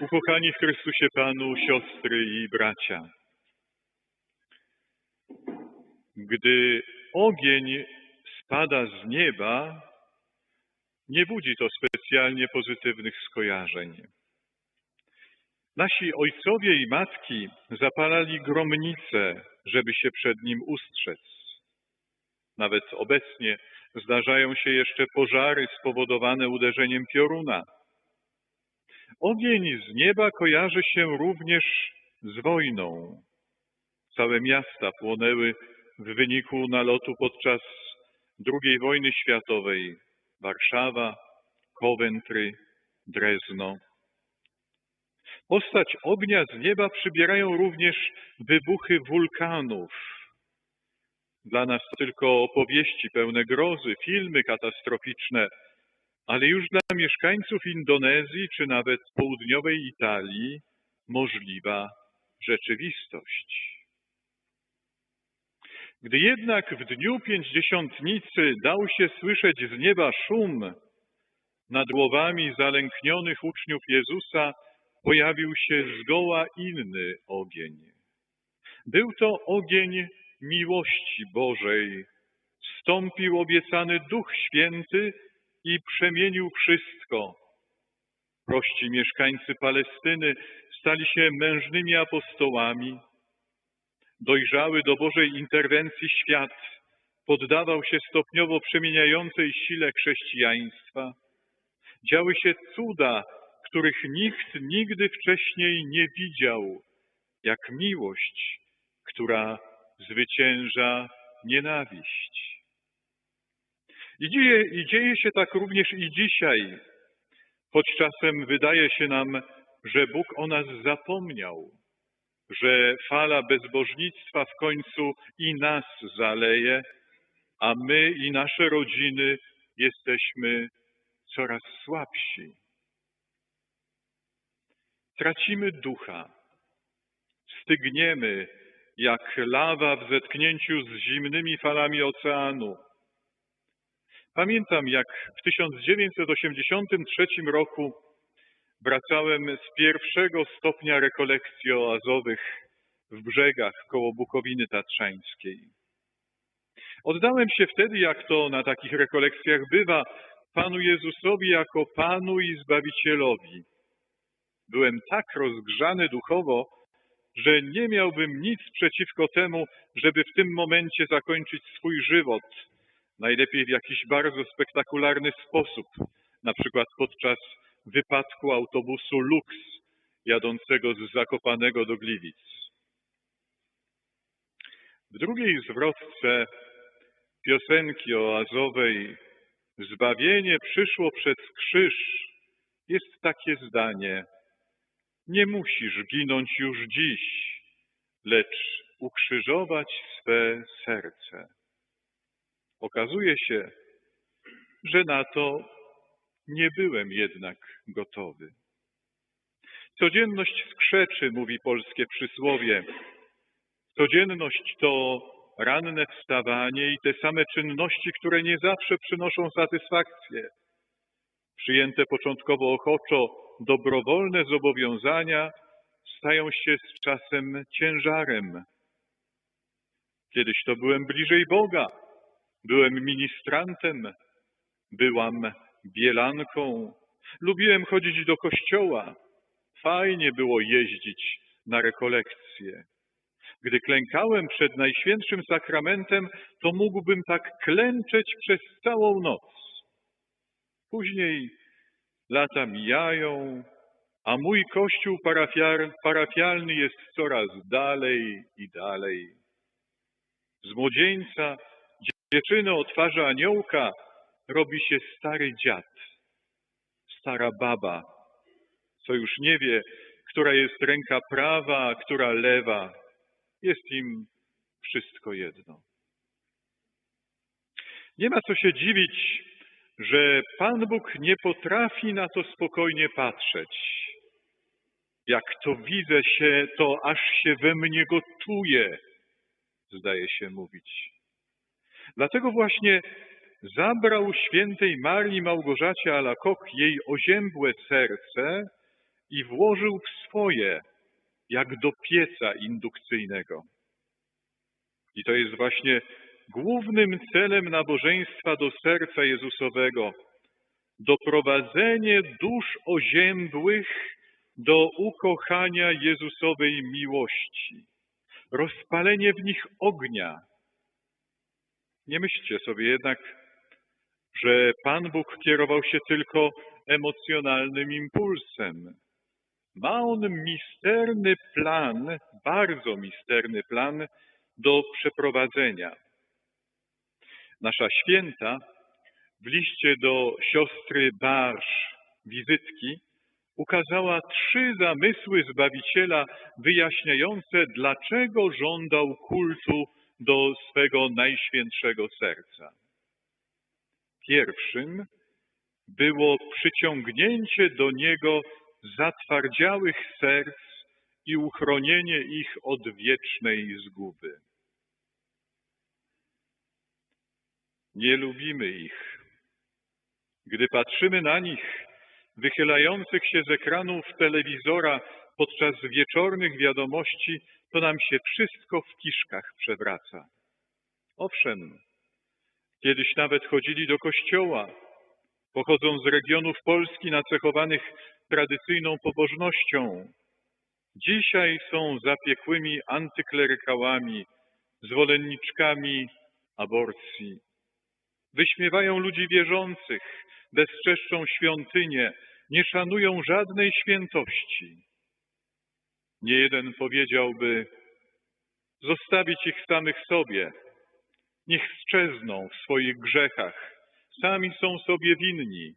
Ukochani w Chrystusie Panu, siostry i bracia. Gdy ogień spada z nieba, nie budzi to specjalnie pozytywnych skojarzeń. Nasi ojcowie i matki zapalali gromnice, żeby się przed nim ustrzec. Nawet obecnie zdarzają się jeszcze pożary spowodowane uderzeniem pioruna. Ogień z nieba kojarzy się również z wojną. Całe miasta płonęły w wyniku nalotu podczas II wojny światowej. Warszawa, Coventry, Drezno. Postać ognia z nieba przybierają również wybuchy wulkanów. Dla nas tylko opowieści pełne grozy, filmy katastroficzne, ale już dla mieszkańców Indonezji czy nawet południowej Italii możliwa rzeczywistość. Gdy jednak w dniu pięćdziesiątnicy dał się słyszeć z nieba szum, nad głowami zalęknionych uczniów Jezusa pojawił się zgoła inny ogień. Był to ogień miłości Bożej. Stąpił obiecany Duch Święty i przemienił wszystko. Prości mieszkańcy Palestyny stali się mężnymi apostołami. Dojrzały do Bożej interwencji świat poddawał się stopniowo przemieniającej sile chrześcijaństwa. Działy się cuda, których nikt nigdy wcześniej nie widział, jak miłość, która zwycięża nienawiść. I dzieje, I dzieje się tak również i dzisiaj, choć czasem wydaje się nam, że Bóg o nas zapomniał, że fala bezbożnictwa w końcu i nas zaleje, a my i nasze rodziny jesteśmy coraz słabsi. Tracimy ducha, stygniemy jak lawa w zetknięciu z zimnymi falami oceanu. Pamiętam, jak w 1983 roku wracałem z pierwszego stopnia rekolekcji oazowych w brzegach koło Bukowiny Tatrzańskiej. Oddałem się wtedy, jak to na takich rekolekcjach bywa, Panu Jezusowi jako Panu i Zbawicielowi. Byłem tak rozgrzany duchowo, że nie miałbym nic przeciwko temu, żeby w tym momencie zakończyć swój żywot, najlepiej w jakiś bardzo spektakularny sposób, na przykład podczas wypadku autobusu Lux jadącego z Zakopanego do Gliwic. W drugiej zwrotce piosenki oazowej Zbawienie przyszło przez krzyż jest takie zdanie nie musisz ginąć już dziś, lecz ukrzyżować swe serce. Okazuje się, że na to nie byłem jednak gotowy. Codzienność skrzeczy, mówi polskie przysłowie. Codzienność to ranne wstawanie i te same czynności, które nie zawsze przynoszą satysfakcję. Przyjęte początkowo ochoczo, dobrowolne zobowiązania stają się z czasem ciężarem. Kiedyś to byłem bliżej Boga, byłem ministrantem, byłam bielanką, lubiłem chodzić do kościoła, fajnie było jeździć na rekolekcje. Gdy klękałem przed Najświętszym Sakramentem, to mógłbym tak klęczeć przez całą noc. Później Lata mijają, a mój kościół parafialny jest coraz dalej i dalej. Z młodzieńca, dziewczyny o twarzy aniołka robi się stary dziad, stara baba, co już nie wie, która jest ręka prawa, a która lewa. Jest im wszystko jedno. Nie ma co się dziwić, że Pan Bóg nie potrafi na to spokojnie patrzeć. Jak to widzę się, to aż się we mnie gotuje, zdaje się mówić. Dlatego właśnie zabrał świętej Marii Małgorzacie Alakok jej oziębłe serce i włożył w swoje, jak do pieca indukcyjnego. I to jest właśnie głównym celem nabożeństwa do serca Jezusowego doprowadzenie dusz oziębłych do ukochania Jezusowej miłości, rozpalenie w nich ognia. Nie myślcie sobie jednak, że Pan Bóg kierował się tylko emocjonalnym impulsem. Ma on misterny plan, bardzo misterny plan do przeprowadzenia. Nasza święta w liście do siostry Barsz, wizytki, ukazała trzy zamysły Zbawiciela wyjaśniające, dlaczego żądał kultu do swego najświętszego serca. Pierwszym było przyciągnięcie do Niego zatwardziałych serc i uchronienie ich od wiecznej zguby. Nie lubimy ich. Gdy patrzymy na nich, wychylających się z ekranów telewizora podczas wieczornych wiadomości, to nam się wszystko w kiszkach przewraca. Owszem, kiedyś nawet chodzili do kościoła, pochodzą z regionów Polski nacechowanych tradycyjną pobożnością. Dzisiaj są zapiekłymi antyklerykałami, zwolenniczkami aborcji. Wyśmiewają ludzi wierzących, bezczeszczą świątynię, nie szanują żadnej świętości. Nie jeden powiedziałby, zostawić ich samych sobie, niech strzezną w swoich grzechach, sami są sobie winni.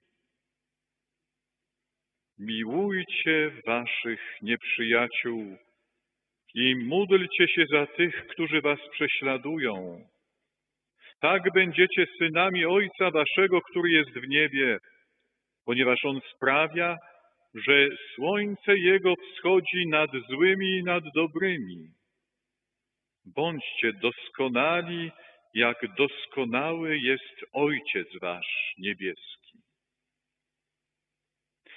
Miłujcie waszych nieprzyjaciół i módlcie się za tych, którzy was prześladują. Tak będziecie synami Ojca Waszego, który jest w niebie, ponieważ On sprawia, że słońce Jego wschodzi nad złymi i nad dobrymi. Bądźcie doskonali, jak doskonały jest Ojciec Wasz niebieski.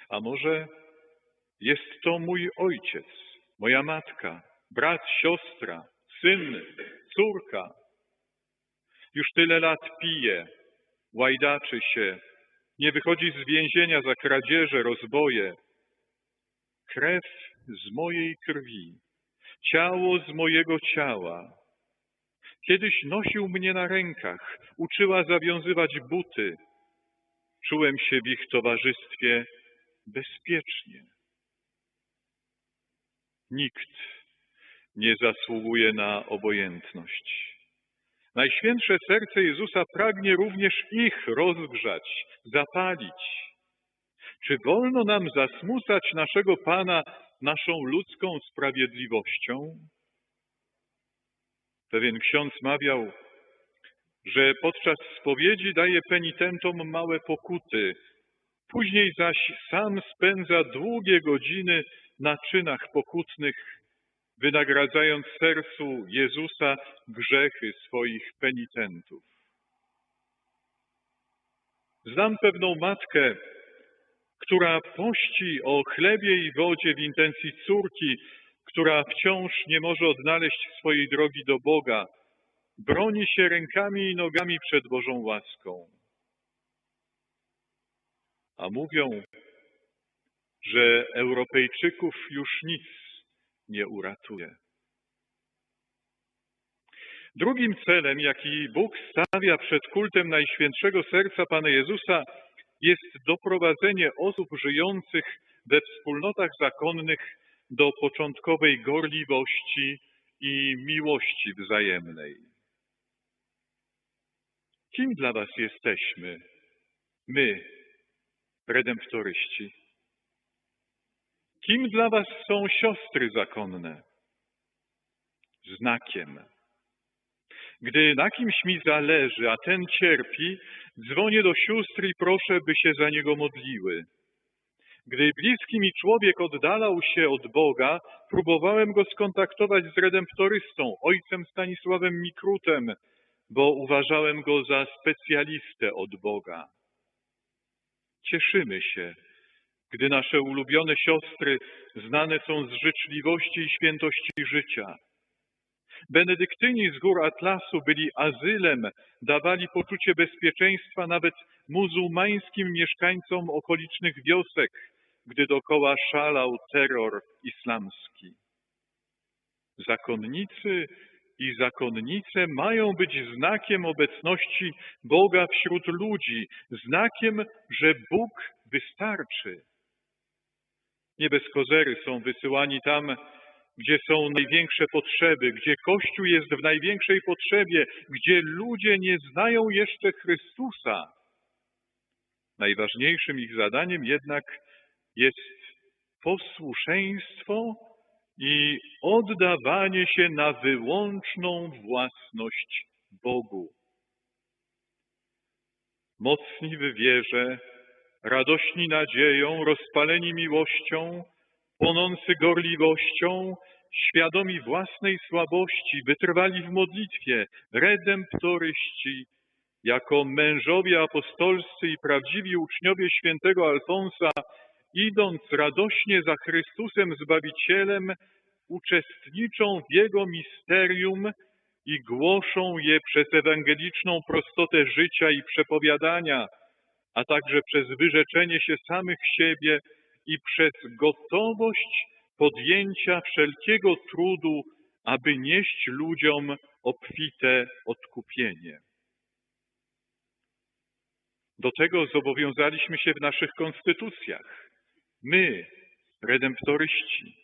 A może jest to mój ojciec, moja matka, brat, siostra, syn, córka, już tyle lat pije, łajdaczy się, nie wychodzi z więzienia za kradzieże, rozboje. Krew z mojej krwi, ciało z mojego ciała. Kiedyś nosił mnie na rękach, uczyła zawiązywać buty. Czułem się w ich towarzystwie bezpiecznie. Nikt nie zasługuje na obojętność. Najświętsze serce Jezusa pragnie również ich rozgrzać, zapalić. Czy wolno nam zasmucać naszego Pana naszą ludzką sprawiedliwością? Pewien ksiądz mawiał, że podczas spowiedzi daje penitentom małe pokuty, później zaś sam spędza długie godziny na czynach pokutnych wynagradzając sercu Jezusa grzechy swoich penitentów. Znam pewną matkę, która pości o chlebie i wodzie w intencji córki, która wciąż nie może odnaleźć swojej drogi do Boga, broni się rękami i nogami przed Bożą łaską. A mówią, że Europejczyków już nic nie uratuje. Drugim celem, jaki Bóg stawia przed kultem Najświętszego Serca Pana Jezusa, jest doprowadzenie osób żyjących we wspólnotach zakonnych do początkowej gorliwości i miłości wzajemnej. Kim dla Was jesteśmy, my, redemptoryści? Kim dla was są siostry zakonne? Znakiem. Gdy na kimś mi zależy, a ten cierpi, dzwonię do sióstr i proszę, by się za niego modliły. Gdy bliski mi człowiek oddalał się od Boga, próbowałem go skontaktować z redemptorystą, ojcem Stanisławem Mikrutem, bo uważałem go za specjalistę od Boga. Cieszymy się, gdy nasze ulubione siostry znane są z życzliwości i świętości życia. Benedyktyni z gór Atlasu byli azylem, dawali poczucie bezpieczeństwa nawet muzułmańskim mieszkańcom okolicznych wiosek, gdy dokoła szalał terror islamski. Zakonnicy i zakonnice mają być znakiem obecności Boga wśród ludzi, znakiem, że Bóg wystarczy. Nie bez kozery są wysyłani tam, gdzie są największe potrzeby, gdzie Kościół jest w największej potrzebie, gdzie ludzie nie znają jeszcze Chrystusa. Najważniejszym ich zadaniem jednak jest posłuszeństwo i oddawanie się na wyłączną własność Bogu. Mocni w wierze, radośni nadzieją, rozpaleni miłością, płonący gorliwością, świadomi własnej słabości, wytrwali w modlitwie, redemptoryści, jako mężowie apostolscy i prawdziwi uczniowie świętego Alfonsa, idąc radośnie za Chrystusem Zbawicielem, uczestniczą w Jego misterium i głoszą je przez ewangeliczną prostotę życia i przepowiadania, a także przez wyrzeczenie się samych siebie i przez gotowość podjęcia wszelkiego trudu, aby nieść ludziom obfite odkupienie. Do tego zobowiązaliśmy się w naszych konstytucjach. My, redemptoryści.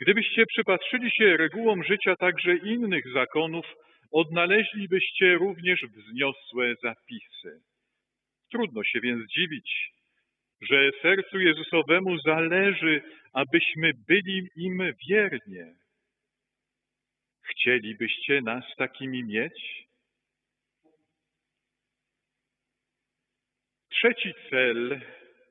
Gdybyście przypatrzyli się regułom życia także innych zakonów, odnaleźlibyście również wzniosłe zapisy. Trudno się więc dziwić, że sercu Jezusowemu zależy, abyśmy byli im wiernie. Chcielibyście nas takimi mieć? Trzeci cel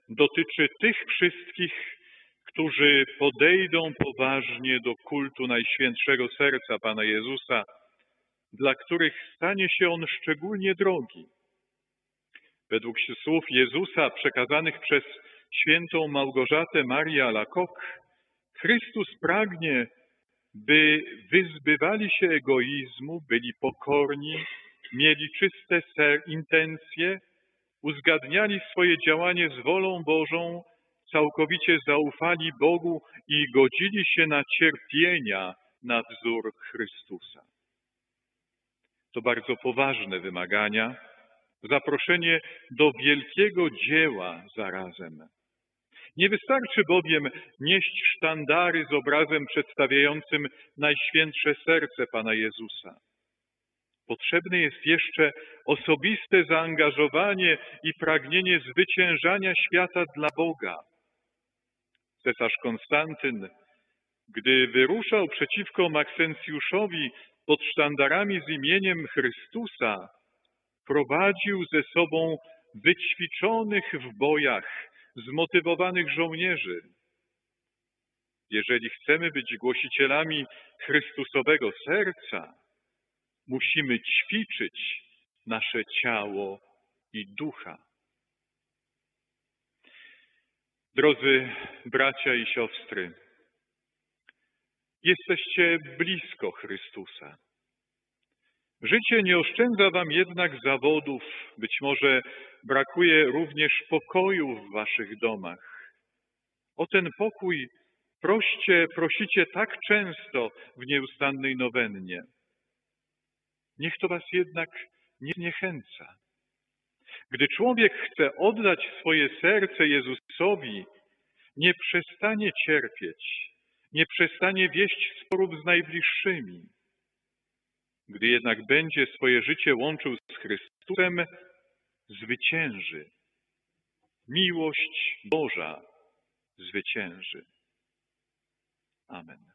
dotyczy tych wszystkich, którzy podejdą poważnie do kultu Najświętszego Serca Pana Jezusa, dla których stanie się on szczególnie drogi. Według słów Jezusa przekazanych przez świętą Małgorzatę Marię Alacoque, Chrystus pragnie, by wyzbywali się egoizmu, byli pokorni, mieli czyste ser, intencje, uzgadniali swoje działanie z wolą Bożą, całkowicie zaufali Bogu i godzili się na cierpienia na wzór Chrystusa. To bardzo poważne wymagania, zaproszenie do wielkiego dzieła zarazem. Nie wystarczy bowiem nieść sztandary z obrazem przedstawiającym Najświętsze Serce Pana Jezusa. Potrzebne jest jeszcze osobiste zaangażowanie i pragnienie zwyciężania świata dla Boga. Cesarz Konstantyn, gdy wyruszał przeciwko Maksencjuszowi pod sztandarami z imieniem Chrystusa, prowadził ze sobą wyćwiczonych w bojach, zmotywowanych żołnierzy. Jeżeli chcemy być głosicielami Chrystusowego serca, musimy ćwiczyć nasze ciało i ducha. Drodzy bracia i siostry, jesteście blisko Chrystusa. Życie nie oszczędza wam jednak zawodów, być może brakuje również pokoju w waszych domach. O ten pokój proście, prosicie tak często w nieustannej nowennie. Niech to was jednak nie zniechęca. Gdy człowiek chce oddać swoje serce Jezusowi, nie przestanie cierpieć, nie przestanie wieść sporów z najbliższymi. Gdy jednak będzie swoje życie łączył z Chrystusem, zwycięży. Miłość Boża zwycięży. Amen.